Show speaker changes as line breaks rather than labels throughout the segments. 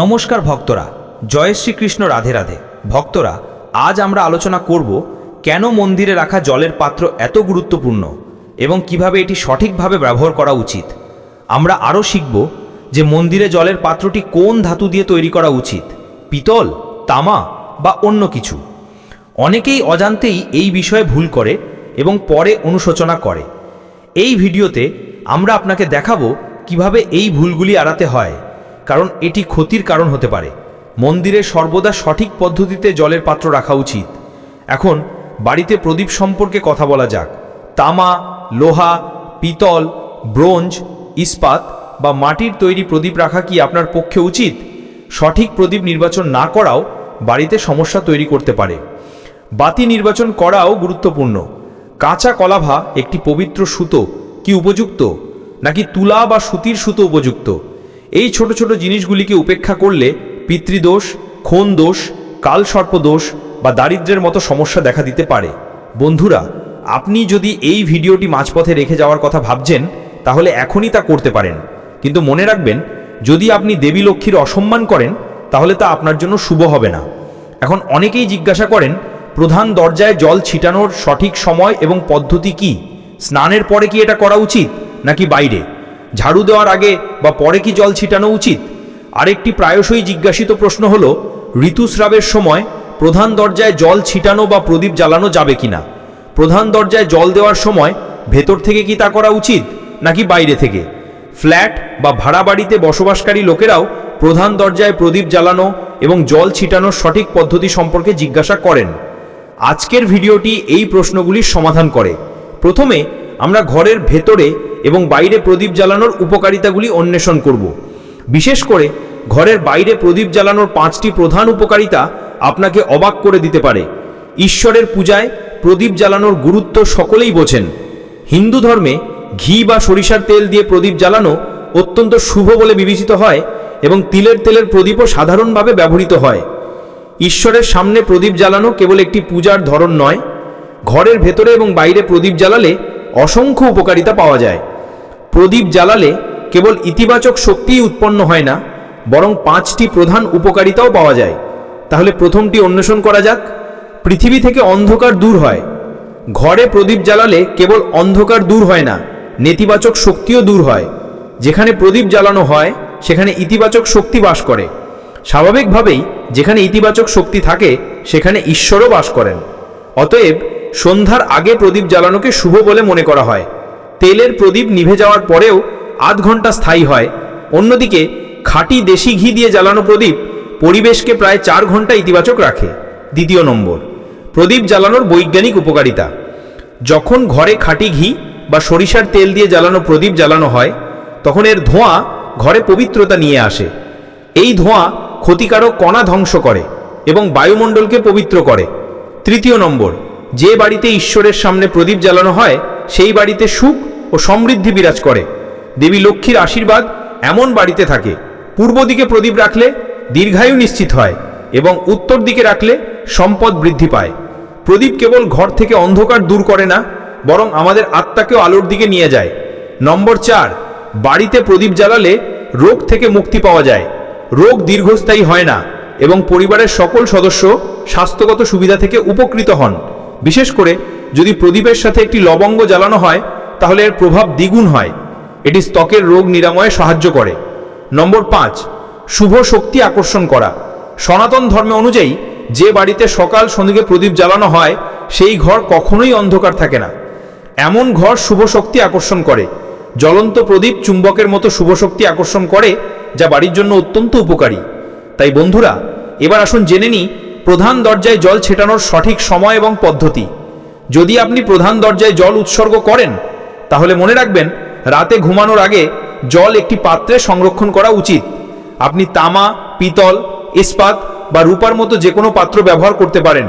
নমস্কার ভক্তরা, জয় শ্রীকৃষ্ণ রাধে রাধে। ভক্তরা, আজ আমরা আলোচনা করব কেন মন্দিরে রাখা জলের পাত্র এত গুরুত্বপূর্ণ এবং কীভাবে এটি সঠিকভাবে ব্যবহার করা উচিত। আমরা আরও শিখব যে মন্দিরে জলের পাত্রটি কোন ধাতু দিয়ে তৈরি করা উচিত, পিতল, তামা বা অন্য কিছু। অনেকেই অজান্তেই এই বিষয়ে ভুল করে এবং পরে অনুশোচনা করে। এই ভিডিওতে আমরা আপনাকে দেখাবো কীভাবে এই ভুলগুলি এড়াতে হয়। কারণ এটি ক্ষতির কারণ হতে পারে। মন্দিরে সর্বদা সঠিক পদ্ধতিতে জলের পাত্র রাখা উচিত। এখন, বাড়িতে প্রদীপ সম্পর্কে কথা বলা যাক। তামা, লোহা, পিতল, ব্রোঞ্জ, ইস্পাত বা মাটির তৈরি প্রদীপ রাখা কি আপনার পক্ষে উচিত? সঠিক প্রদীপ নির্বাচন না করাও বাড়িতে সমস্যা তৈরি করতে পারে। বাতি নির্বাচন করাও গুরুত্বপূর্ণ। কাঁচা কলাভা একটি পবিত্র সুতো কি উপযুক্ত? নাকি তুলা বা সুতির সুতো উপযুক্ত? এই ছোট ছোট জিনিসগুলিকে উপেক্ষা করলে পিতৃদোষ খুন দোষ কালসর্প দোষ বা দারিদ্র্যের মতো সমস্যা দেখা দিতে পারে। বন্ধুরা, আপনি যদি এই ভিডিওটি মাঝপথে রেখে যাওয়ার কথা ভাবছেন, তাহলে এখনই তা করতে পারেন। কিন্তু মনে রাখবেন, যদি আপনি দেবী লক্ষ্মীর অসম্মান করেন, তাহলে তা আপনার জন্য শুভ হবে না। এখন অনেকেই জিজ্ঞাসা করেন, প্রধান দরজায় জল ছিটানোর সঠিক সময় এবং পদ্ধতি কি? স্নানের পরে কি এটা করা উচিত, নাকি বাইরে? ঝাড়ু দেওয়ার আগে বা পরে কি জল ছিটানো উচিত? আরেকটি প্রায়শই জিজ্ঞাসিত প্রশ্ন হল, ঋতুস্রাবের সময় প্রধান দরজায় জল ছিটানো বা প্রদীপ জ্বালানো যাবে কিনা? প্রধান দরজায় জল দেওয়ার সময় ভেতর থেকে কি তা করা উচিত নাকি বাইরে থেকে? ফ্ল্যাট বা ভাড়া বাড়িতে বসবাসকারী লোকেরাও প্রধান দরজায় প্রদীপ জ্বালানো এবং জল ছিটানোর সঠিক পদ্ধতি সম্পর্কে জিজ্ঞাসা করেন। আজকের ভিডিওটি এই প্রশ্নগুলির সমাধান করে। প্রথমে আমরা ঘরের ভেতরে এবং বাইরে প্রদীপ জ্বালানোর উপকারিতাগুলি অন্বেষণ করব। বিশেষ করে, ঘরের বাইরে প্রদীপ জ্বালানোর পাঁচটি প্রধান উপকারিতা আপনাকে অবাক করে দিতে পারে। ঈশ্বরের পূজায় প্রদীপ জ্বালানোর গুরুত্ব সকলেই বোঝেন। হিন্দু ধর্মে ঘি বা সরিষার তেল দিয়ে প্রদীপ জ্বালানো অত্যন্ত শুভ বলে বিবেচিত হয় এবং তিলের তেলের প্রদীপও সাধারণভাবে ব্যবহৃত হয়। ঈশ্বরের সামনে প্রদীপ জ্বালানো কেবল একটি পূজার ধরন নয়, ঘরের ভেতরে এবং বাইরে প্রদীপ জ্বালালে অসংখ্য উপকারিতা পাওয়া যায়। প্রদীপ জ্বালালে কেবল ইতিবাচক শক্তিই উৎপন্ন হয় না, বরং পাঁচটি প্রধান উপকারিতাও পাওয়া যায়। তাহলে প্রথমটি অন্বেষণ করা যাক। পৃথিবী থেকে অন্ধকার দূর হয়। ঘরে প্রদীপ জ্বালালে কেবল অন্ধকার দূর হয় না, নেতিবাচক শক্তিও দূর হয়। যেখানে প্রদীপ জ্বালানো হয়, সেখানে ইতিবাচক শক্তি বাস করে। স্বাভাবিকভাবেই যেখানে ইতিবাচক শক্তি থাকে, সেখানে ঈশ্বরও বাস করেন। অতএব সন্ধ্যার আগে প্রদীপ জ্বালানোকে শুভ বলে মনে করা হয়। তেলের প্রদীপ নিভে যাওয়ার পরেও আধ ঘণ্টা স্থায়ী হয়। অন্যদিকে খাঁটি দেশি ঘি দিয়ে জ্বালানো প্রদীপ পরিবেশকে প্রায় চার ঘণ্টা ইতিবাচক রাখে। দ্বিতীয় নম্বর, প্রদীপ জ্বালানোর বৈজ্ঞানিক উপকারিতা। যখন ঘরে খাঁটি ঘি বা সরিষার তেল দিয়ে জ্বালানো প্রদীপ জ্বালানো হয়, তখন এর ধোঁয়া ঘরে পবিত্রতা নিয়ে আসে। এই ধোঁয়া ক্ষতিকারক কণা ধ্বংস করে এবং বায়ুমণ্ডলকে পবিত্র করে। তৃতীয় নম্বর, যে বাড়িতে ঈশ্বরের সামনে প্রদীপ জ্বালানো হয়, সেই বাড়িতে সুখ ও সমৃদ্ধি বিরাজ করে। দেবী লক্ষ্মীর আশীর্বাদ এমন বাড়িতে থাকে, পূর্ব দিকে প্রদীপ রাখলে দীর্ঘায়ু নিশ্চিত হয় এবং উত্তর দিকে রাখলে সম্পদ বৃদ্ধি পায়। প্রদীপ কেবল ঘর থেকে অন্ধকার দূর করে না, বরং আমাদের আত্মাকেও আলোর দিকে নিয়ে যায়। নম্বর চার, বাড়িতে প্রদীপ জ্বালালে রোগ থেকে মুক্তি পাওয়া যায়। রোগ দীর্ঘস্থায়ী হয় না এবং পরিবারের সকল সদস্য স্বাস্থ্যগত সুবিধা থেকে উপকৃত হন। বিশেষ করে যদি প্রদীপের সাথে একটি লবঙ্গ জ্বালানো হয় তাহলে এর প্রভাব দ্বিগুণ হয়। এটি ত্বকের রোগ নিরাময়ে সাহায্য করে। নম্বর পাঁচ, শুভ শক্তি আকর্ষণ করা। সনাতন ধর্মে অনুযায়ী যে বাড়িতে সকাল সন্ধ্যে প্রদীপ জ্বালানো হয়, সেই ঘর কখনোই অন্ধকার থাকে না। এমন ঘর শুভ শক্তি আকর্ষণ করে। জ্বলন্ত প্রদীপ চুম্বকের মতো শুভ শক্তি আকর্ষণ করে, যা বাড়ির জন্য অত্যন্ত উপকারী। তাই বন্ধুরা, এবার আসুন জেনে নিই প্রধান দরজায় জল ছেটানোর সঠিক সময় এবং পদ্ধতি। যদি আপনি প্রধান দরজায় জল উৎসর্গ করেন তাহলে মনে রাখবেন, রাতে ঘুমানোর আগে জল একটি পাত্রে সংরক্ষণ করা উচিত। আপনি তামা, পিতল, ইস্পাত বা রূপার মতো যে কোনো পাত্র ব্যবহার করতে পারেন।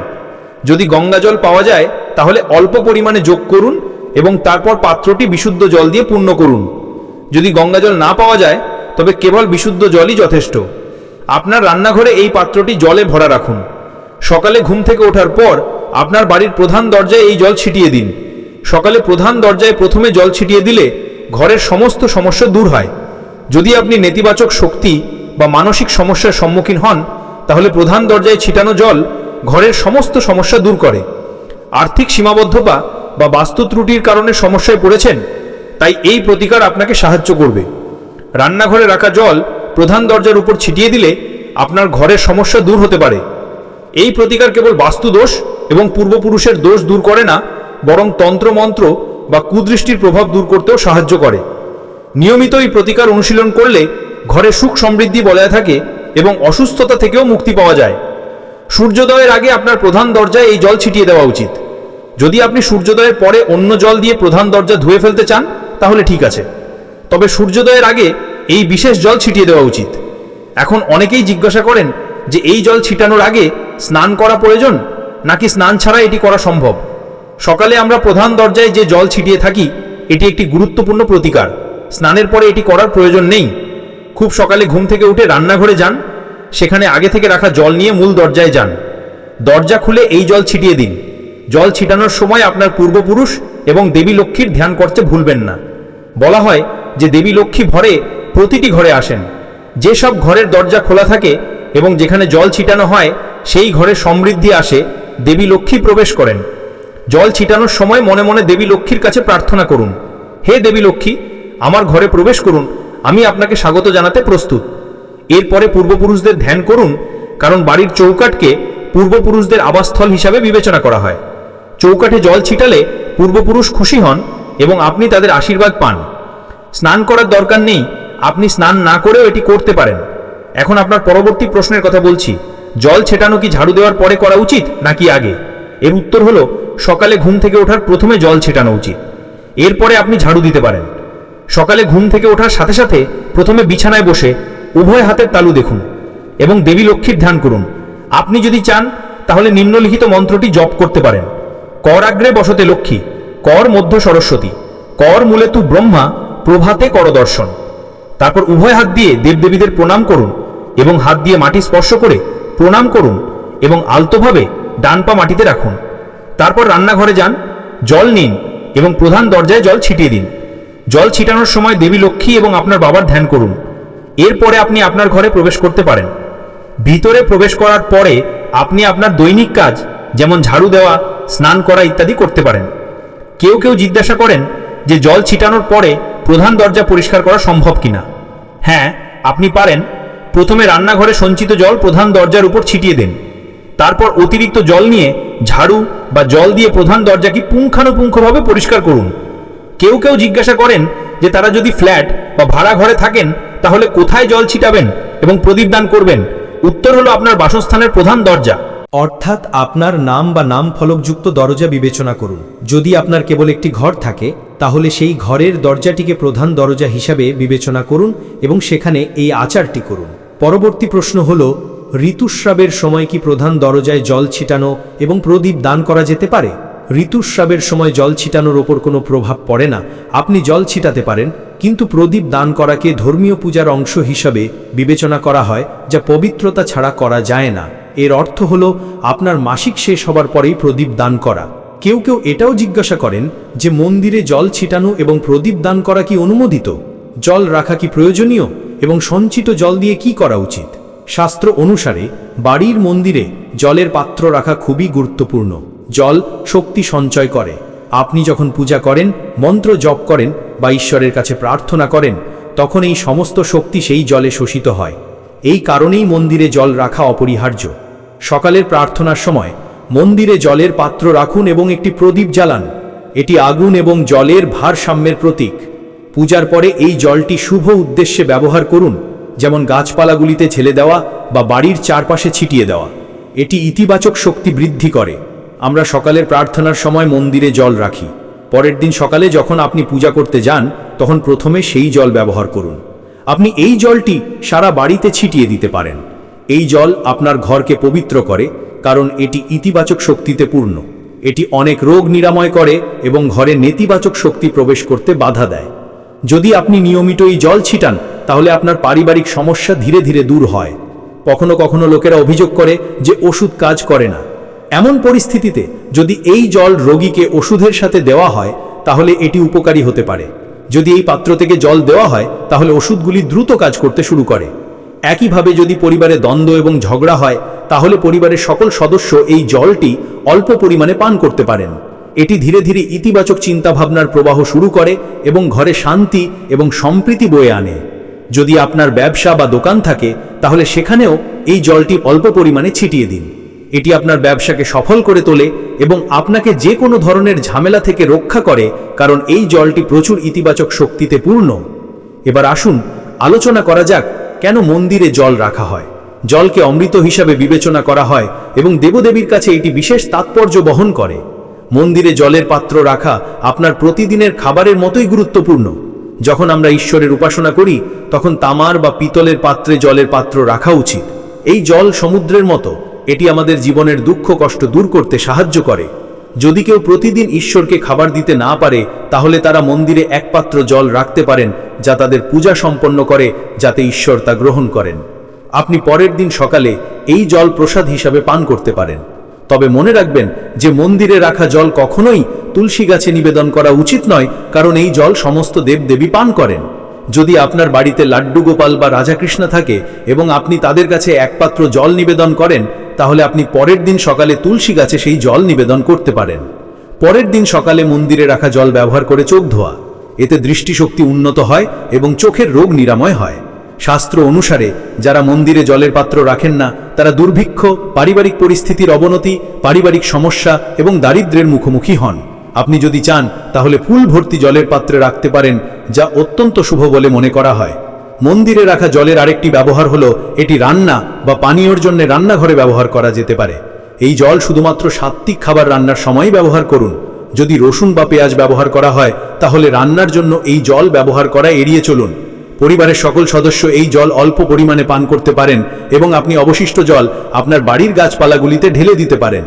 যদি গঙ্গা জল পাওয়া যায়, তাহলে অল্প পরিমাণে যোগ করুন এবং তারপর পাত্রটি বিশুদ্ধ জল দিয়ে পূর্ণ করুন। যদি গঙ্গা জল না পাওয়া যায়, তবে কেবল বিশুদ্ধ জলই যথেষ্ট। আপনার রান্নাঘরে এই পাত্রটি জলে ভরা রাখুন। সকালে ঘুম থেকে ওঠার পর আপনার বাড়ির প্রধান দরজায় এই জল ছিটিয়ে দিন। সকালে প্রধান দরজায় প্রথমে জল ছিটিয়ে দিলে ঘরের সমস্ত সমস্যা দূর হয়। যদি আপনি নেতিবাচক শক্তি
বা মানসিক সমস্যার সম্মুখীন হন, তাহলে প্রধান দরজায় ছিটানো জল ঘরের সমস্ত সমস্যা দূর করে। আর্থিক সীমাবদ্ধতা বা বাস্তু ত্রুটির কারণে সমস্যায় পড়েছেন, তাই এই প্রতিকার আপনাকে সাহায্য করবে। রান্নাঘরে রাখা জল প্রধান দরজার উপর ছিটিয়ে দিলে আপনার ঘরের সমস্যা দূর হতে পারে। এই প্রতিকার কেবল বাস্তু দোষ এবং পূর্বপুরুষের দোষ দূর করে না বরং তন্ত্রমন্ত্র বা কুদৃষ্টির প্রভাব দূর করতেও সাহায্য করে। নিয়মিত এই প্রতিকার অনুশীলন করলে ঘরে সুখ সমৃদ্ধি বজায় থাকে এবং অসুস্থতা থেকেও মুক্তি পাওয়া যায়। সূর্যোদয়ের আগে আপনার প্রধান দরজায় এই জল ছিটিয়ে দেওয়া উচিত। যদি আপনি সূর্যোদয়ের পরে অন্য জল দিয়ে প্রধান দরজা ধুয়ে ফেলতে চান, তাহলে ঠিক আছে। তবে সূর্যোদয়ের আগে এই বিশেষ জল ছিটিয়ে দেওয়া উচিত। এখন অনেকেই জিজ্ঞাসা করেন যে এই জল ছিটানোর আগে স্নান করা প্রয়োজন, নাকি স্নান ছাড়া এটি করা সম্ভব? সকালে আমরা প্রধান দরজায় যে জল ছিটিয়ে থাকি, এটি একটি গুরুত্বপূর্ণ প্রতিকার। স্নানের পরে এটি করার প্রয়োজন নেই। খুব সকালে ঘুম থেকে উঠে রান্নাঘরে যান। সেখানে আগে থেকে রাখা জল নিয়ে মূল দরজায় যান। দরজা খুলে এই জল ছিটিয়ে দিন। জল ছিটানোর সময় আপনার পূর্বপুরুষ এবং দেবী লক্ষ্মীর ধ্যান করতে ভুলবেন না। বলা হয় যে দেবী লক্ষ্মী ভরে প্রতিটি ঘরে আসেন। যেসব ঘরের দরজা খোলা থাকে এবং যেখানে জল ছিটানো হয়, সেই ঘরে সমৃদ্ধি আসে, দেবী লক্ষ্মী প্রবেশ করেন। জল ছিটানোর সময় মনে মনে দেবী লক্ষ্মীর কাছে প্রার্থনা করুন। হে দেবী লক্ষ্মী, আমার ঘরে প্রবেশ করুন, আমি আপনাকে স্বাগত জানাতে প্রস্তুত। এরপরে পূর্বপুরুষদের ধ্যান করুন, কারণ বাড়ির চৌকাটকে পূর্বপুরুষদের আবাসস্থল হিসাবে বিবেচনা করা হয়। চৌকাঠে জল ছিটালে পূর্বপুরুষ খুশি হন এবং আপনি তাদের আশীর্বাদ পান। স্নান করার দরকার নেই, আপনি স্নান না করেও এটি করতে পারেন। এখন আপনার পরবর্তী প্রশ্নের কথা বলছি, জল ছেটানো কি ঝাড়ু দেওয়ার পরে করা উচিত নাকি আগে? এর উত্তর হলো, সকালে ঘুম থেকে ওঠার প্রথমে জল ছেটানো উচিত। এরপরে আপনি ঝাড়ু দিতে পারেন। সকালে ঘুম থেকে ওঠার সাথে সাথে প্রথমে বিছানায় বসে উভয় হাতের তালু দেখুন এবং দেবী লক্ষ্মীর ধ্যান করুন। আপনি যদি চান, তাহলে নিম্নলিখিত মন্ত্রটি জপ করতে পারেন। কর আগ্রে বসতে লক্ষ্মী, কর মধ্য সরস্বতী, কর মূলে তু ব্রহ্মা, প্রভাতে কর দর্শন। তারপর উভয় হাত দিয়ে দেবদেবীদের প্রণাম করুন এবং হাত দিয়ে মাটি স্পর্শ করে প্রণাম করুন এবং আলতোভাবে ডান পা মাটিতে রাখুন। তারপর রান্নাঘরে যান, জল নিন এবং প্রধান দরজায় জল ছিটিয়ে দিন। জল ছিটানোর সময় দেবী লক্ষ্মী এবং আপনার বাবার ধ্যান করুন। এরপরে আপনি আপনার ঘরে প্রবেশ করতে পারেন। ভিতরে প্রবেশ করার পরে আপনি আপনার দৈনিক কাজ, যেমন ঝাড়ু দেওয়া, স্নান করা ইত্যাদি করতে পারেন। কেউ কেউ জিজ্ঞাসা করেন যে জল ছিটানোর পরে প্রধান দরজা পরিষ্কার করা সম্ভব কিনা। হ্যাঁ আপনি পারেন। প্রথমে রান্নাঘরে সঞ্চিত জল প্রধান দরজার উপর ছিটিয়ে দেন। তারপর অতিরিক্ত জল নিয়ে ঝাড়ু বা জল দিয়ে প্রধান দরজাকে পুঙ্খানুপুঙ্খভাবে পরিষ্কার করুন। কেউ কেউ জিজ্ঞাসা করেন যে তারা যদি ফ্ল্যাট বা ভাড়া ঘরে থাকেন, তাহলে কোথায় জল ছিটাবেন এবং প্রদীপ দান করবেন? উত্তর হলো আপনার বাসস্থানের প্রধান দরজা।
অর্থাৎ আপনার নাম বা নাম ফলকযুক্ত দরজা বিবেচনা করুন। যদি আপনার কেবল একটি ঘর থাকে, তাহলে সেই ঘরের দরজাটিকে প্রধান দরজা হিসাবে বিবেচনা করুন এবং সেখানে এই আচারটি করুন। পরবর্তী প্রশ্ন হল ঋতুস্রাবের সময় কি প্রধান দরজায় জল ছিটানো এবং প্রদীপ দান করা যেতে পারে? ঋতুস্রাবের সময় জল ছিটানোর ওপর কোনো প্রভাব পড়ে না। আপনি জল ছিটাতে পারেন, কিন্তু প্রদীপ দান করাকে ধর্মীয় পূজার অংশ হিসাবে বিবেচনা করা হয়, যা পবিত্রতা ছাড়া করা যায় না। এর অর্থ হল, আপনার মাসিক শেষ হবার পরেই প্রদীপ দান করা। কেউ কেউ এটাও জিজ্ঞাসা করেন যে মন্দিরে জল ছিটানো এবং প্রদীপ দান করা কি অনুমোদিত? জল রাখা কি প্রয়োজনীয়? এবং সঞ্চিত জল দিয়ে কি করা উচিত? শাস্ত্র অনুসারে বাড়ির মন্দিরে জলের পাত্র রাখা খুবই গুরুত্বপূর্ণ। জল শক্তি সঞ্চয় করে। আপনি যখন পূজা করেন, মন্ত্র জপ করেন বা ঈশ্বরের কাছে প্রার্থনা করেন, তখন এই সমস্ত শক্তি সেই জলে শোষিত হয়। এই কারণেই মন্দিরে জল রাখা অপরিহার্য। সকালের প্রার্থনার সময় মন্দিরে জলের পাত্র রাখুন এবং একটি প্রদীপ জ্বালান। এটি আগুন এবং জলের ভারসাম্যের প্রতীক। পূজার পরে এই জলটি শুভ উদ্দেশ্যে ব্যবহার করুন। যেমন গাছপালাগুলিতে ছেলে দেওয়া বা বাড়ির চারপাশে ছিটিয়ে দেওয়া। এটি ইতিবাচক শক্তি বৃদ্ধি করে। আমরা সকালের প্রার্থনার সময় মন্দিরে জল রাখি। পরের দিন সকালে যখন আপনি পূজা করতে যান, তখন প্রথমে সেই জল ব্যবহার করুন। আপনি এই জলটি সারা বাড়িতে ছিটিয়ে দিতে পারেন। এই জল আপনার ঘরকে পবিত্র করে, কারণ এটি ইতিবাচক শক্তিতে পূর্ণ। এটি অনেক রোগ নিরাময় করে এবং ঘরে নেতিবাচক শক্তি প্রবেশ করতে বাধা দেয়। যদি আপনি নিয়মিত এই জল ছিটান তাহলে আপনার পারিবারিক সমস্যা ধীরে ধীরে দূর হয়। কখনো কখনো লোকেরা অভিযোগ করে যে ওষুধ কাজ করে না। এমন পরিস্থিতিতে যদি এই জল রোগীকে ওষুধের সাথে দেওয়া হয়, তাহলে এটি উপকারী হতে পারে। যদি এই পাত্র থেকে জল দেওয়া হয়, তাহলে ওষুধগুলি দ্রুত কাজ করতে শুরু করে। একইভাবে যদি পরিবারে দ্বন্দ্ব এবং ঝগড়া হয়, তাহলে পরিবারের সকল সদস্য এই জলটি অল্প পরিমাণে পান করতে পারেন। এটি ধীরে ধীরে ইতিবাচক চিন্তাভাবনার প্রবাহ শুরু করে এবং ঘরে শান্তি এবং সম্প্রীতি বয়ে আনে। যদি আপনার ব্যবসা বা দোকান থাকে, তাহলে সেখানেও এই জলটি অল্প পরিমাণে ছিটিয়ে দিন। এটি আপনার ব্যবসাকে সফল করে তোলে এবং আপনাকে যে কোনো ধরনের ঝামেলা থেকে রক্ষা করে, কারণ এই জলটি প্রচুর ইতিবাচক শক্তিতে পূর্ণ। এবার আসুন, আলোচনা করা যাক, কেন মন্দিরে জল রাখা হয়? জলকে অমৃত হিসাবে বিবেচনা করা হয় এবং দেবদেবীর কাছে এটি বিশেষ তাৎপর্য বহন করে। মন্দিরে জলের পাত্র রাখা আপনার প্রতিদিনের খাবারের মতোই গুরুত্বপূর্ণ। যখন আমরা ঈশ্বরের উপাসনা করি, তখন তামার বা পিতলের পাত্রে জলের পাত্র রাখা উচিত। এই জল সমুদ্রের মতো, এটি আমাদের জীবনের দুঃখ, কষ্ট দূর করতে সাহায্য করে। যদি কেউ প্রতিদিন ঈশ্বরকে খাবার দিতে না পারে, তাহলে তারা মন্দিরে এক পাত্র জল রাখতে পারেন, যা তাদের পূজা সম্পন্ন করে, যাতে ঈশ্বর তা গ্রহণ করেন। আপনি পরের দিন সকালে এই জল প্রসাদ হিসাবে পান করতে পারেন। তবে মনে রাখবেন যে মন্দিরে রাখা জল কখনোই তুলসী গাছে নিবেদন করা উচিত নয়, কারণ এই জল সমস্ত দেবদেবী পান করেন। যদি আপনার বাড়িতে লাড্ডু গোপাল বা রাধাকৃষ্ণ থাকে এবং আপনি তাদের কাছে একপাত্র জল নিবেদন করেন, তাহলে আপনি পরের দিন সকালে তুলসী গাছে সেই জল নিবেদন করতে পারেন। পরের দিন সকালে মন্দিরে রাখা জল ব্যবহার করে চোখ ধোয়া। এতে দৃষ্টিশক্তি উন্নত হয় এবং চোখের রোগ নিরাময় হয়। শাস্ত্র অনুসারে, যারা মন্দিরে জলের পাত্র রাখেন না, তারা দুর্ভিক্ষ, পারিবারিক পরিস্থিতির অবনতি, পারিবারিক সমস্যা এবং দারিদ্র্যের মুখোমুখি হন। আপনি যদি চান, তাহলে ফুল ভর্তি জলের পাত্রে রাখতে পারেন, যা অত্যন্ত শুভ বলে মনে করা হয়। মন্দিরে রাখা জলের আরেকটি ব্যবহার হলো, এটি রান্না বা পানীয়র জন্য রান্নাঘরে ব্যবহার করা যেতে পারে। এই জল শুধুমাত্র সাত্ত্বিক খাবার রান্নার সময়ই ব্যবহার করুন। যদি রসুন বা পেঁয়াজ ব্যবহার করা হয়, তাহলে রান্নার জন্য এই জল ব্যবহার করা এড়িয়ে চলুন। পরিবারের সকল সদস্য এই জল অল্প পরিমাণে পান করতে পারেন এবং আপনি অবশিষ্ট জল আপনার বাড়ির গাছপালাগুলিতে ঢেলে দিতে পারেন।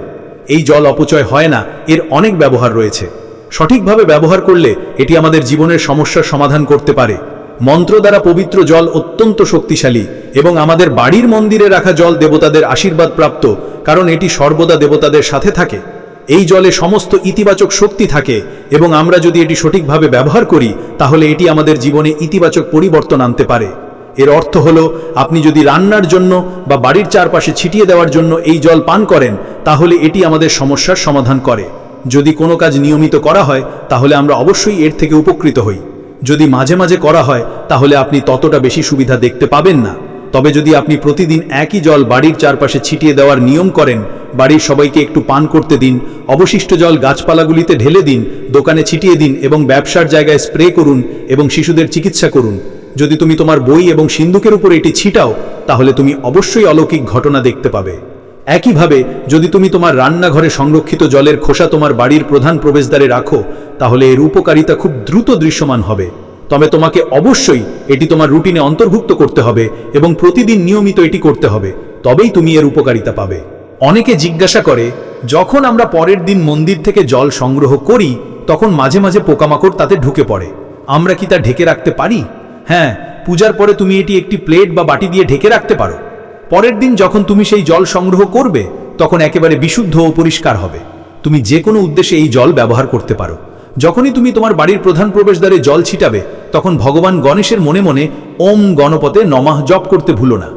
এই জল অপচয় হয় না, এর অনেক ব্যবহার রয়েছে। সঠিকভাবে ব্যবহার করলে এটি আমাদের জীবনের সমস্যার সমাধান করতে পারে। মন্ত্র দ্বারা পবিত্র জল অত্যন্ত শক্তিশালী এবং আমাদের বাড়ির মন্দিরে রাখা জল দেবতাদের আশীর্বাদ প্রাপ্ত, কারণ এটি সর্বদা দেবতাদের সাথে থাকে। এই জলে সমস্ত ইতিবাচক শক্তি থাকে এবং আমরা যদি এটি সঠিকভাবে ব্যবহার করি, তাহলে এটি আমাদের জীবনে ইতিবাচক পরিবর্তন আনতে পারে। এর অর্থ হলো, আপনি যদি রান্নার জন্য বা বাড়ির চারপাশে ছিটিয়ে দেওয়ার জন্য এই জল পান করেন, তাহলে এটি আমাদের সমস্যার সমাধান করে। যদি কোনো কাজ নিয়মিত করা হয়, তাহলে আমরা অবশ্যই এর থেকে উপকৃত হই। যদি মাঝে মাঝে করা হয়, তাহলে আপনি ততটা বেশি সুবিধা দেখতে পাবেন না। তবে যদি আপনি প্রতিদিন একই জল বাড়ির চারপাশে ছিটিয়ে দেওয়ার নিয়ম করেন, বাড়ির সবাইকে একটু পান করতে দিন, অবশিষ্ট জল গাছপালাগুলিতে ঢেলে দিন, দোকানে ছিটিয়ে দিন এবং ব্যবসার জায়গায় স্প্রে করুন এবং শিশুদের চিকিৎসা করুন। যদি তুমি তোমার বই এবং সিন্ধুকের উপর এটি ছিটাও, তাহলে তুমি অবশ্যই অলৌকিক ঘটনা দেখতে পাবে। একইভাবে, যদি তুমি তোমার রান্নাঘরে সংরক্ষিত জলের খোসা তোমার বাড়ির প্রধান প্রবেশদ্বারে রাখো, তাহলে এর উপকারিতা খুব দ্রুত দৃশ্যমান হবে। তবে তোমাকে অবশ্যই এটি তোমার রুটিনে অন্তর্ভুক্ত করতে হবে এবং প্রতিদিন নিয়মিত এটি করতে হবে, তবেই তুমি এর উপকারিতা পাবে। অনেকে জিজ্ঞাসা করে, যখন আমরা পরের দিন মন্দির থেকে জল সংগ্রহ করি, তখন মাঝে মাঝে পোকামাকড় তাতে ঢুকে পড়ে। আমরা কি তা ঢেকে রাখতে পারি? হ্যাঁ পূজার পরে তুমি এটি একটি প্লেট বা বাটি দিয়ে ঢেকে রাখতে পারো। পরের দিন যখন তুমি সেই জল সংগ্রহ করবে, তখন একেবারে বিশুদ্ধ ও পরিষ্কার হবে। তুমি যে কোনো উদ্দেশ্যে এই জল ব্যবহার করতে পারো। যখনই তুমি তোমার বাড়ির প্রধান প্রবেশদ্বারে জল ছিটাবে, তখন ভগবান গণেশের মনে মনে ওম গণপতে নমাহ জপ করতে ভুলো না।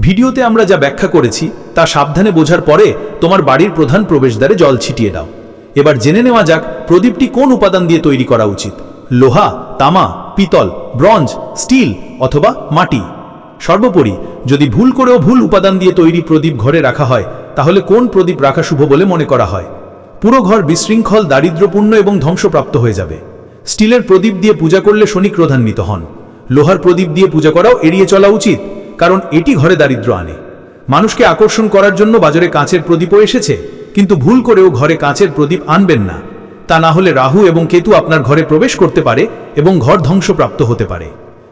ভিডিওতে আমরা যা ব্যাখ্যা করেছি, তা সাবধানে বোঝার পরে তোমার বাড়ির প্রধান প্রবেশদ্বারে জল ছিটিয়ে দাও। এবার জেনে নেওয়া যাক, প্রদীপটি কোন উপাদান দিয়ে তৈরি করা উচিত? লোহা, তামা পিতল, ব্রঞ্জ, স্টিল অথবা মাটি। সর্বোপরি, যদি ভুল করেও ভুল উপাদান দিয়ে তৈরি প্রদীপ ঘরে রাখা হয়, তাহলে কোন প্রদীপ রাখা শুভ বলে মনে করা হয়? পুরো ঘর বিশৃঙ্খল, দারিদ্র্যপূর্ণ এবং ধ্বংসপ্রাপ্ত হয়ে যাবে। স্টিলের প্রদীপ দিয়ে পূজা করলে শনি ক্রোধান্বিত হন। লোহার প্রদীপ দিয়ে পূজা করাও এড়িয়ে চলা উচিত, কারণ এটি ঘরে দারিদ্র্য আনে। মানুষকে আকর্ষণ করার জন্য বাজারে কাঁচের প্রদীপও এসেছে, কিন্তু ভুল করেও ঘরে কাঁচের প্রদীপ আনবেন না। তা না হলে রাহু এবং কেতু আপনার ঘরে প্রবেশ করতে পারে এবং ঘর ধ্বংসপ্রাপ্ত হতে পারে।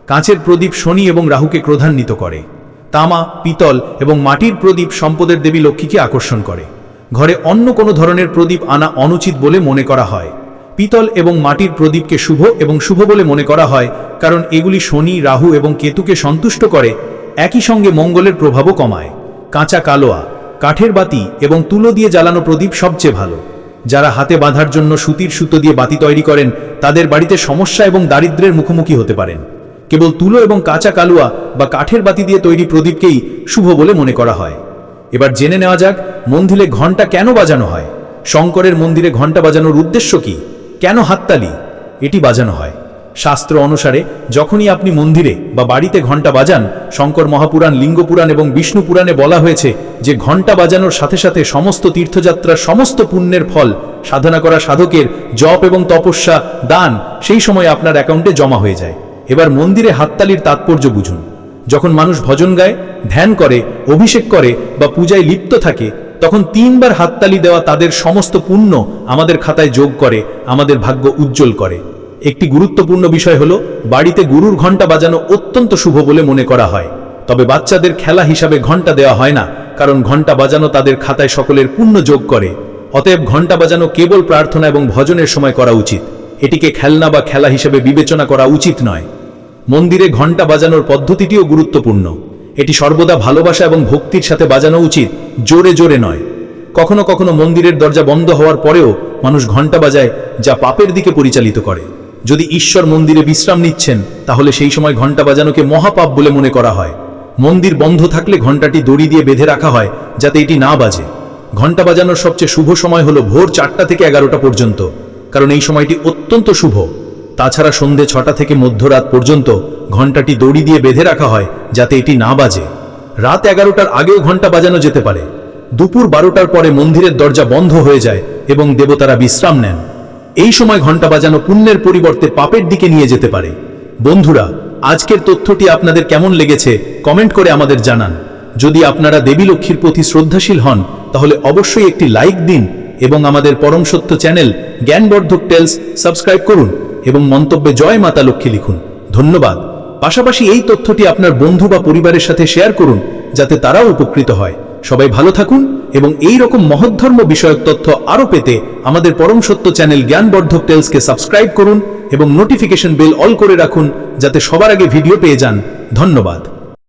কাঁচের প্রদীপ শনি এবং রাহুকে ক্রোধান্বিত করে। তামা, পিতল এবং মাটির প্রদীপ সম্পদের দেবী লক্ষ্মীকে আকর্ষণ করে। ঘরে অন্য কোনো ধরনের প্রদীপ আনা অনুচিত বলে মনে করা হয়। পিতল এবং মাটির প্রদীপকে শুভ এবং শুভ বলে মনে করা হয়, কারণ এগুলি শনি, রাহু এবং কেতুকে সন্তুষ্ট করে, একই সঙ্গে মঙ্গলের প্রভাবও কমায়। কাঁচা কালোয়া, কাঠের বাতি এবং তুলো দিয়ে জ্বালানো প্রদীপ সবচেয়ে ভালো। যারা হাতে বাঁধার জন্য সুতির সুতো দিয়ে বাতি তৈরি করেন, তাদের বাড়িতে সমস্যা এবং দারিদ্রের মুখোমুখি হতে পারেন।
কেবল তুলো এবং কাঁচা কালুয়া বা কাঠের বাতি দিয়ে তৈরি প্রদীপকেই শুভ বলে মনে করা হয়। এবার জেনে নেওয়া যাক, মন্দিরে ঘণ্টা কেন বাজানো হয়? শঙ্করের মন্দিরে ঘণ্টা বাজানোর উদ্দেশ্য কি? কেন হাততালি? এটি বাজানো হয়। শাস্ত্র অনুসারে, যখনই আপনি মন্দিরে বা বাড়িতে ঘণ্টা বাজান, শঙ্কর মহাপুরাণ, লিঙ্গপুরাণ এবং বিষ্ণু পুরাণে বলা হয়েছে যে ঘণ্টা বাজানোর সাথে সাথে সমস্ত তীর্থযাত্রার সমস্ত পুণ্যের ফল, সাধনা করা সাধকের জপ এবং তপস্যা, দান, সেই সময় আপনার অ্যাকাউন্টে জমা হয়ে যায়। এবার মন্দিরে হাততালির তাৎপর্য বুঝুন। যখন মানুষ ভজন গায়, ধ্যান করে, অভিষেক করে বা পূজায় লিপ্ত থাকে, তখন তিনবার হাততালি দেওয়া তাদের সমস্ত পুণ্য আমাদের খাতায় যোগ করে, আমাদের ভাগ্য উজ্জ্বল করে। একটি গুরুত্বপূর্ণ বিষয় হল, বাড়িতে গুরুর ঘণ্টা বাজানো অত্যন্ত শুভ বলে মনে করা হয়। তবে বাচ্চাদের খেলা হিসাবে ঘণ্টা দেওয়া হয় না, কারণ ঘণ্টা বাজানো তাদের খাতায় সকলের পুণ্য যোগ করে। অতএব ঘণ্টা বাজানো কেবল প্রার্থনা এবং ভজনের সময় করা উচিত। এটিকে খেলনা বা খেলা হিসেবে বিবেচনা করা উচিত নয়। মন্দিরে ঘণ্টা বাজানোর পদ্ধতিটিও গুরুত্বপূর্ণ। এটি সর্বদা ভালোবাসা এবং ভক্তির সাথে বাজানো উচিত, জোরে জোরে নয়। কখনো কখনো মন্দিরের দরজা বন্ধ হওয়ার পরেও মানুষ ঘণ্টা বাজায়, যা পাপের দিকে পরিচালিত করে। যদি ঈশ্বর মন্দিরে বিশ্রাম নিচ্ছেন, তাহলে সেই সময় ঘণ্টা বাজানোকে মহাপাপ বলে মনে করা হয়। মন্দির বন্ধ থাকলে ঘণ্টাটি দড়ি দিয়ে বেঁধে রাখা হয়, যাতে এটি না বাজে। ঘণ্টা বাজানোর সবচেয়ে শুভ সময় হলো ভোর চারটা থেকে এগারোটা পর্যন্ত, কারণ এই সময়টি অত্যন্ত শুভ। তাছাড়া সন্ধে ছটা থেকে মধ্যরাত পর্যন্ত ঘণ্টাটি দড়ি দিয়ে বেঁধে রাখা হয়, যাতে এটি না বাজে। রাত এগারোটার আগেও ঘণ্টা বাজানো যেতে পারে। দুপুর বারোটার পরে মন্দিরের দরজা বন্ধ হয়ে যায় এবং দেবতারা বিশ্রাম নেন। এই সময় ঘণ্টা বাজানো পুণ্যের পরিবর্তে পাপের দিকে নিয়ে যেতে পারে। বন্ধুরা, আজকের তথ্যটি আপনাদের কেমন লেগেছে কমেন্ট করে আমাদের জানান। যদি আপনারা দেবী লক্ষ্মীর প্রতি শ্রদ্ধাশীল হন, তাহলে অবশ্যই একটি লাইক দিন এবং আমাদের পরম সত্য চ্যানেল জ্ঞানবর্ধক টেলস সাবস্ক্রাইব করুন এবং মন্তব্যে জয় মাতা লক্ষ্মী লিখুন। ধন্যবাদ। পাশাপাশি এই তথ্যটি আপনার বন্ধু বা পরিবারের সাথে শেয়ার করুন, যাতে তারাও উপকৃত হয়। সবাই ভালো থাকুন এবং এই রকম মহদ্ধর্ম বিষয়ক তথ্য আরও পেতে আমাদের পরম সত্য চ্যানেল জ্ঞানবর্ধক টেলসকে সাবস্ক্রাইব করুন এবং নোটিফিকেশন বেল অল করে রাখুন যাতে সবার আগে ভিডিও পেয়ে যান। ধন্যবাদ।